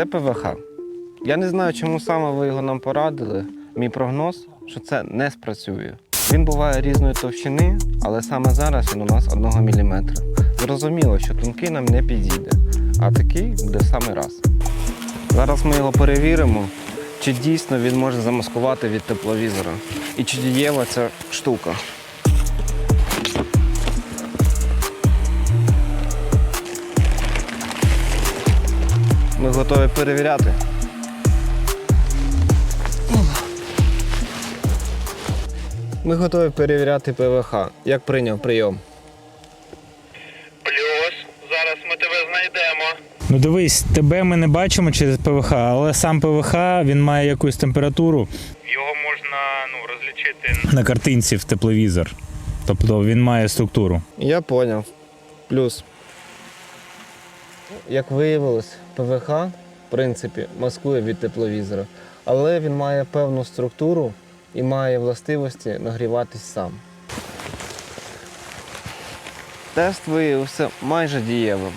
Це ПВХ. Я не знаю, чому саме ви його нам порадили. Мій прогноз, що це не спрацює. Він буває різної товщини, але саме зараз він у нас 1 мм. Зрозуміло, що тонкий нам не підійде, а такий буде в самий раз. Зараз ми його перевіримо, чи дійсно він може замаскувати від тепловізора. І чи дієва ця штука. Ми готові перевіряти. Ми готові перевіряти ПВХ. Як прийняв прийом? Плюс, зараз ми тебе знайдемо. Ну дивись, тебе ми не бачимо через ПВХ, але сам ПВХ він має якусь температуру Його можна ну, розлічити. на картинці в тепловізор. Тобто він має структуру. Я поняв. Плюс. Як виявилось, ПВХ, в принципі, маскує від тепловізора, але він має певну структуру і має властивості нагріватись сам. Тест виявився майже дієвим.